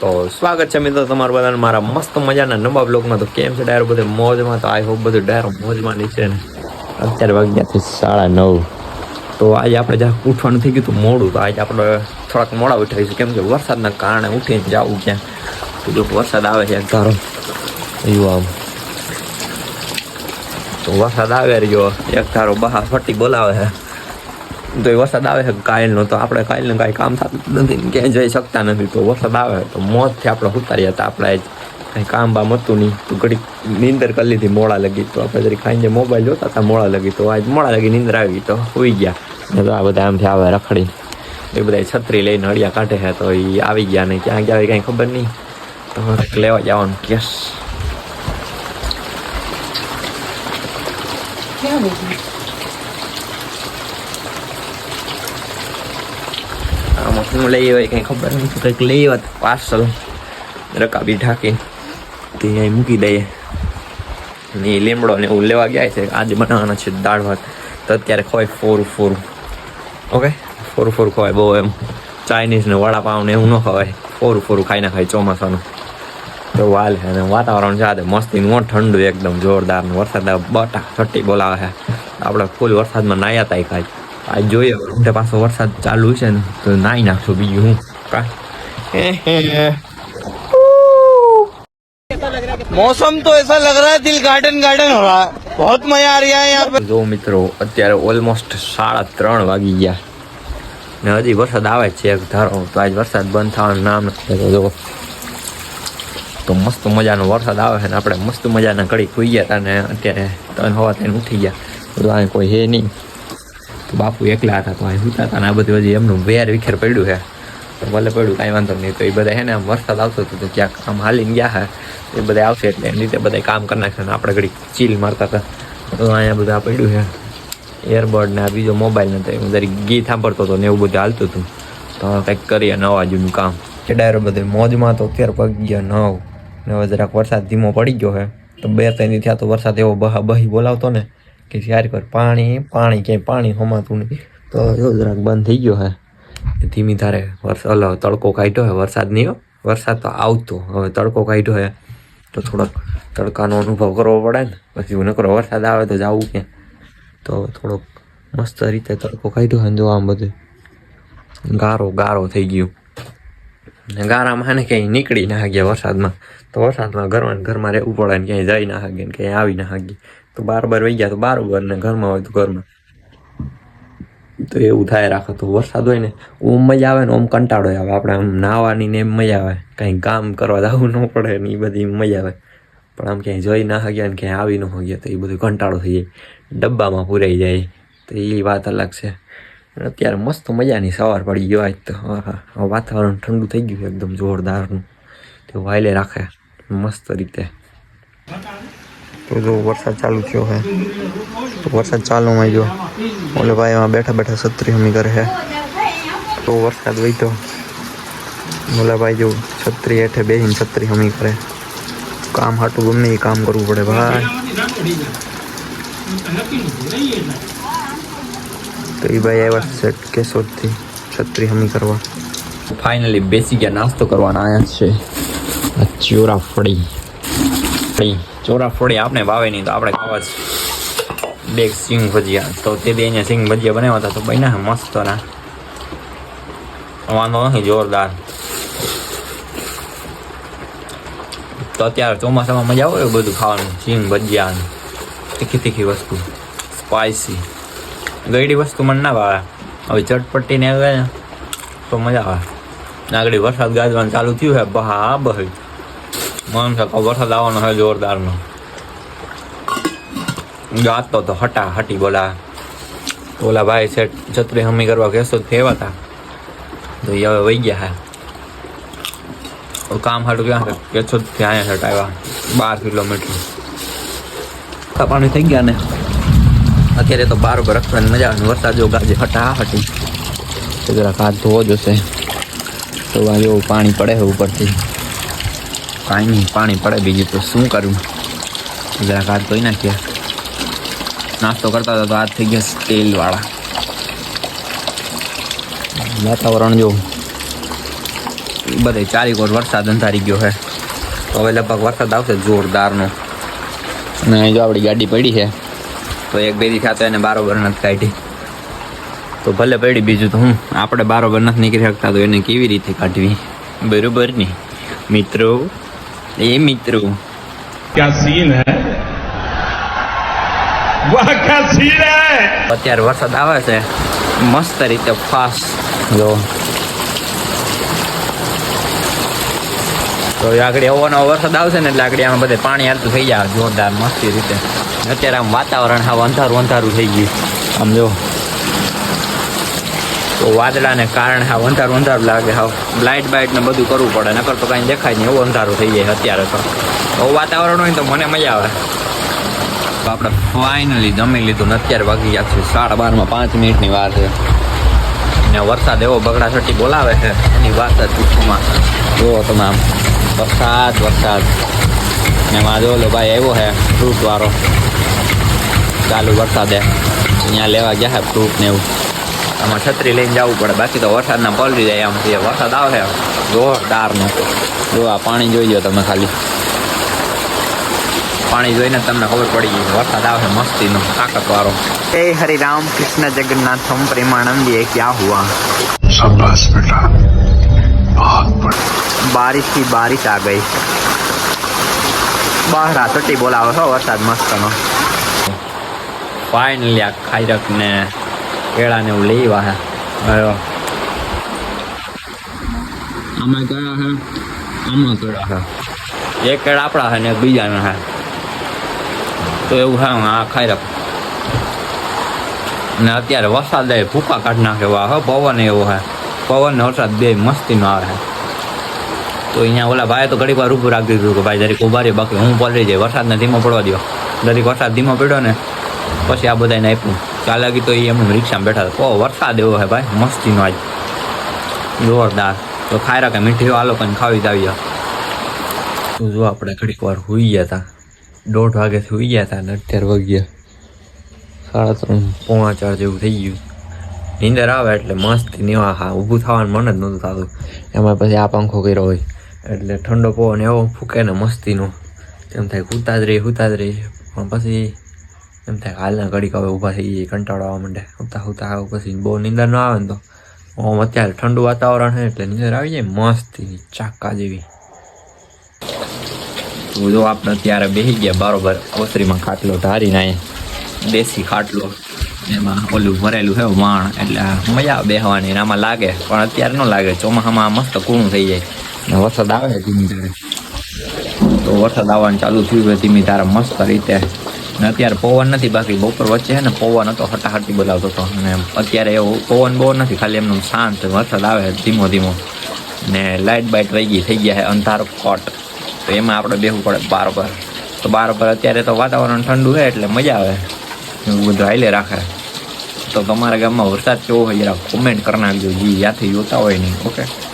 તો સ્વાગત છે મિત્રો તમારું બધાને મારા મસ્ત મજાના નવા બ્લોગમાં તો કેમ છે ડાયરો? બધે મોજમાં? તો આઈ હોપ બધું ડાયરો મોજમાં નીચે ને અત્યારે વાગ્યાથી સાડા નવ. તો આજે આપણે જ્યાં ઉઠવાનું થઈ ગયું હતું મોડું, તો આજે આપણે થોડાક મોડા ઉઠાવીશું કેમ કે વરસાદના કારણે ઉઠીને જવું ક્યાં? તો જો વરસાદ આવે છે ધારો. એવું આમ. તો વરસાદ આવે રહ્યો. એક ધારો બહાર ફટી બોલાવે છે. તો એ વરસાદ આવે છે કાયલનો, તો આપણે કાયલને કાંઈ કામ થતું નથી ક્યાંય જઈ શકતા નથી. તો વરસાદ આવે તો મોતથી આપણે ઉતાર્યા હતા આપણે કાંઈ કામ બામ હતું નહીં. તો ઘડીક નીંદર કરી લીધી, મોડા લગી તો આપણે જરી ખાઈને મોબાઈલ જોતા હતા મોડા લગી તો આજ મોડા લગી નીંદર આવી તો હોઈ ગયા. તો આ બધા આમથી આવે રખડી એ બધા છત્રી લઈને હળિયા કાઢે છે તો એ આવી ગયા નહીં ક્યાં ગયા કાંઈ ખબર નહીં. તો લેવા જવાનું કેસ ક્યાં બેઠી આમાં શું લઈ હોય કંઈ ખબર નથી કંઈક લઈ હોત પાર્સલ રકાબી ઢાંકીને તે અહીં મૂકી દઈએ ને એ લીમડો ને એવું લેવા ગયા છે આજે બનાવવાના છે દાળ ભાત તો અત્યારે ખવાય ફોરું ફોરું ઓકે ફોરું ફોરું ખવાય બહુ એમ ચાઇનીઝ ને વડાપાવ ને એવું ન ખવાય ફોરું ફોરું ખાઈ ના ખાય ચોમાસાનું તો વાલ છે અને વાતાવરણ છે મસ્તી નું ઠંડુ એકદમ જોરદાર ને વરસાદ બટા છટ્ટી બોલાવે છે આપણે ફૂલ વરસાદમાં નાયા તા ખાય આ જોઈએ ઉમટે પાછો વરસાદ ચાલુ છે ને તો નાઈ નાખશું બીજું હું કા મોસમ તો એસા લગ રહા દિલ ગાર્ડન ગાર્ડન હો રહા બહોત મજા આ રહ્યા યહાં પે જો મિત્રો અત્યારે ઓલમોસ્ટ સાડા ત્રણ વાગી ગયા. ને હજી વરસાદ આવે છે એક ધારો તો આજ વરસાદ બંધ થવાનું નામ જો. તો મસ્ત મજાનો વરસાદ આવે છે ને આપણે મસ્ત મજાના કડી ખુઈ ગયા હતા ને અત્યારે ત્રણ હોવા ત્રણ ઉઠી ગયા. બધું આ કોઈ હે નહીં. તો બાપુ એકલા હતા તો અહીં સૂતા હતા ને આ બધું હજી એમનું વેર વિખેર પડ્યું છે. તો ભલે પડ્યું, કાંઈ વાંધો નહીં. તો એ બધા હે ને આમ વરસાદ આવતો હતો તો ક્યાંક આમ હાલીને ગયા હે એ બધા આવશે એટલે એની રીતે બધા કામ કરી નાખશે ને આપણે ઘડી ચીલ મારતા હતા. તો અહીંયા બધા પડ્યું છે. એરબડ ને આ બીજો મોબાઈલ ને તો હું જરી ગીત સાંભળતો હતો ને એવું બધું હાલતું હતું. તો કંઈક કરીએ નવા જૂનું કામ. એ ડાયરો બધું મોજમાં તો અત્યારે પગી ગયા નવ. ને હવે જરાક વરસાદ ધીમો પડી ગયો હે તો બે ત્રણ થયા તો વરસાદ એવો બહા બહી બોલાવતો ને. કે ચાર પર પાણી પાણી ક્યાંય પાણી હમાતું નહીં તો એવો જરાક બંધ થઈ ગયો હે. ધીમી ધારે વરસાદ અલ તડકો કાઢ્યો હે, વરસાદ નહીં વરસાદ તો આવતો, હવે તડકો કાઢ્યો હે. તો થોડોક તડકાનો અનુભવ કરવો પડે ને. પછી નકરો વરસાદ આવે તો જવું ક્યાં? તો થોડોક મસ્ત રીતે તડકો કાઢ્યો છે જોવા જો આમ બધું. ગારો ગારો થઈ ગયું. ને ગારામાં ને ક્યાંય નીકળી ના ગયા વરસાદમાં. તો વરસાદમાં ઘરમાં ઘરમાં રહેવું પડે ને ક્યાંય જઈ ના હાગે ને ક્યાંય આવી ના હાગે તો બાર બાર વહી ગયા તો બારોબર ને ઘરમાં હોય તો ઘરમાં. તો એવું થાય રાખે તો વરસાદ હોય ને, ઓમ મજા આવે ને ઓમ કંટાળો આવે. આપણે આમ નાહવાની ને એમ મજા આવે. કાંઈ કામ કરવા જવું ન પડે ને એ બધી મજા આવે. પણ આમ ક્યાંય જઈ ના હગ્યા ને ક્યાંય આવી ન હગ્યા તો એ બધું કંટાળો થઈ જાય. ડબ્બામાં પૂરાઈ જાય. તો એ વાત અલગ છે. અત્યારે મસ્ત મજાની સવાર પડી ગયો આજ તો. હા હા વાતાવરણ ઠંડુ થઈ ગયું એકદમ જોરદારનું. તો વાયલે રાખે. મસ્ત રીતે. તો જો વરસાદ ચાલુ થયો હે તો વરસાદ ચાલુમાં જો ઓલે ભાઈ એમાં બેઠા બેઠા છત્રી હમી કરે છે તો વરસાદ વહીતો ઓલા ભાઈ જો છત્રી હેઠે બેસીને છત્રી હમી કરે કામ હાટું ગમે એ કામ કરવું પડે ભાઈ તો એ ભાઈ આવ્યા છે કેશોદથી છત્રી હમી કરવા ફાઇનલી બેસી ગયા નાસ્તો કરવાના આયા છે આ ચોરાફળી ફળી ચોરાફળી આપણે ભાવે નહીં તો આપણે ખાવા જ બે સિંગ ભજીયા. તો તે બે અહીંયા સિંગ ભજીયા બનાવ્યા હતા, તો બન્યા મસ્ત ના. વાંધો નથી, જોરદાર. તો અત્યારે ચોમાસામાં મજા આવે બધું ખાવાનું, સિંગ ભજીયા તીખી તીખી વસ્તુ સ્પાઇસી ગળી વસ્તુ મને ના ભાવે. હવે ચટપટી ને તો મજા આવે. આગળ વરસાદ ગાજવાનું ચાલુ થયું છે બહા બહી. મન છે કે વરસાદ આવવાનો છે જોરદારનો. ગાતો તો હટા હટી બોલા. ઓલા ભાઈ છે છત્રી હમી કરવા કહેશો હતા તો એ હવે વહી ગયા હા કામ હાટું ક્યાં છે? કેસો ત્યાં હટ આવ્યા બાર કિલોમીટર. પાણી થઈ ગયા ને? અત્યારે તો બાર ઉપર રખવાની મજા આવે વરસાદ જો ગાજે હટા હટી તો જરાક હાથ ધોવો જોશે તો આ જેવું પાણી પડે છે ઉપરથી. કાંઈ નહીં પાણી પડે બીજું તો શું કરું? જરાક હાથ ધોઈ નાખ્યા નાસ્તો કરતા હતા તો હાથ થઈ ગયા સ્ટીલવાળા વાતાવરણ જો બધે ચારી કોર વરસાદ અંધારી ગયો છે તો હવે લગભગ વરસાદ આવશે જોરદારનો. અને જો આપણી ગાડી પડી છે, તો એક બેરી સાથે એને બારોબર નથી કાઢી. તો ભલે પડી બીજું તો હું, આપણે બારોબર નથી નીકળી શકતા, તો એને કેવી રીતે કાઢવી? બરોબર નહીં મિત્રો? એ મિત્રો. ક્યાં સીન હે? વાહ અત્યારે વરસાદ આવે છે. મસ્ત રીતે ફાસ્ટ. જો. તો આગળ એવો વરસાદ આવશે ને એટલે આગળ આમાં બધે પાણી હાલતું થઈ જાય. જોરદાર મસ્તી રીતે. અત્યારે આમ વાતાવરણ હાવ અંધારું અંધારું થઈ ગયું. આમ જો. તો વાદળાને કારણે હા અંધારું અંધારું લાગે હા લાઇટ ને બધું કરવું પડે, નકર તો કાંઈ દેખાય નહીં, એવું અંધારું થઈ જાય અત્યારે તો. બહુ વાતાવરણ હોય તો મને મજા આવે. તો આપણે ફાઇનલી જમી લીધું ને અત્યારે વાગી ગયા છે સાડા બારમાં, પાંચ મિનિટની વાર છે. ને વરસાદ એવો બગડા છટી બોલાવે છે, એની વાત જ પૂછવામાં જુઓ તમે આમ, વરસાદ વરસાદ. ને એમાં જો લો ભાઈ, આવ્યો છે ફ્રૂટ વાળો. ચાલુ વરસાદે. અહીંયા લેવા ગયા છે ફ્રૂટ ને એવું. આમાં છત્રી લઈને જવું પડે. બાકી તો વરસાદના પલટી જાય આમ. જે વરસાદ આવે જોરદારનો જો આ પાણી જોઈ લો તમે ખાલી. પાણી જોઈને તમને ખબર પડી ગઈ વરસાદ આવે મસ્તીનો તાકતવાળો. જય હરે રામ કૃષ્ણ જગન્નાથમ પ્રેમાનંદ એ ક્યાં હુઆ? શાબાશ બેટા. બારિશથી બારિશ આ ગઈ. બહાર આ બોલાવો છો વરસાદ મસ્તનો. ફાઇનલી આ ખાઈરકને ને કેળા ને એવું લેવા હે. હવે આમાં કયા હે? આમાં કેળા હે? એક કેળા આપણા હે ને એક બીજાના હે. તો એવું હે આ રાખ ને અત્યારે વરસાદ એ ભૂકા કાઢ નાખે વાહ પવન એવો હે. પવન ને વરસાદ બે મસ્તીનો આવે હે. તો અહીંયા ઓલા ભાઈ તો ઘડીક વાર ઊભું રાખી દીધું કે ભાઈ જરીક ઊભા રહી બાકી હું પલરી જાય વરસાદને ધીમો પડવા દો દરેક વરસાદ ધીમો પડ્યો ને પછી આ બધાને આપ્યું. ચાલ લાગી તો એ એમનું રિક્ષામાં બેઠા હતા. ઓ, વરસાદ એવો હે ભાઈ, મસ્તીનો આજ. જોરદાર. તો ખાઈ રાખે મીઠી આ લોકોને ખાવી જ આવી તો જો આપણે ઘડીક વાર હોઈ ગયા હતા દોઢ વાગે સુઈ ગયા હતા અને અત્યારે વાગ્યા સાડા ત્રણ, પોણા ચાર જેવું થઈ ગયું. નીંદર આવે એટલે મસ્ત નીવા હા, ઊભું થવાનું મન જ નહોતું થતું. એમાં પછી આ પંખો કર્યો હોય. એટલે ઠંડો પવન એવો ફૂકે ને મસ્તીનો. એમ થાય કૂતા જ રહી હુતા જ રહી. પણ પછી એમ થાય હાલના ઘડીક હવે ઊભા થઈ જઈએ કંટાળો આવવા માંડે. ઉતા ઉતા આવું પછી બહુ નિંદર ન આવે ને તો. આમ અત્યારે ઠંડુ વાતાવરણ છે એટલે નિંદર આવી જાય મસ્તી ચાકા જેવી. જો આપણે અત્યારે બેસી ગયા બરોબર ઓસરીમાં ખાટલો ધારી અહીંયા દેશી ખાટલો. એમાં ઓલું ભરેલું છે વાણ. એટલે મજા બેસવાની ને આમાં લાગે, પણ અત્યારે ન લાગે. ચોમાસામાં મસ્ત કૂણું થઈ જાય. ને વરસાદ આવે ધીમી ધારે. તો વરસાદ આવવાનું ચાલુ થયું ધીમી ધારે મસ્ત રીતે. ને અત્યારે પવન નથી બાકી, બપોર વચ્ચે છે ને પવન હતો, હટાહટી બોલાવતો હતો. અને અત્યારે એવો પવન બહુ નથી, ખાલી એમનું શાંત વરસાદ આવે ધીમો ધીમો. ને લાઇટ બાઇટ વહી ગઈ, થઈ ગયા છે અંધારો કોટ. તો એમાં આપણે બેહવું પડે બાર તો બાર પર અત્યારે તો વાતાવરણ ઠંડુ છે, એટલે મજા આવે. એવું બધું હાઈલે રાખે. તો તમારા ગામમાં વરસાદ કેવો હોય, જરા કોમેન્ટ કરી નાખજો, જે, યાથી જોતા હોય નહીં, ઓકે?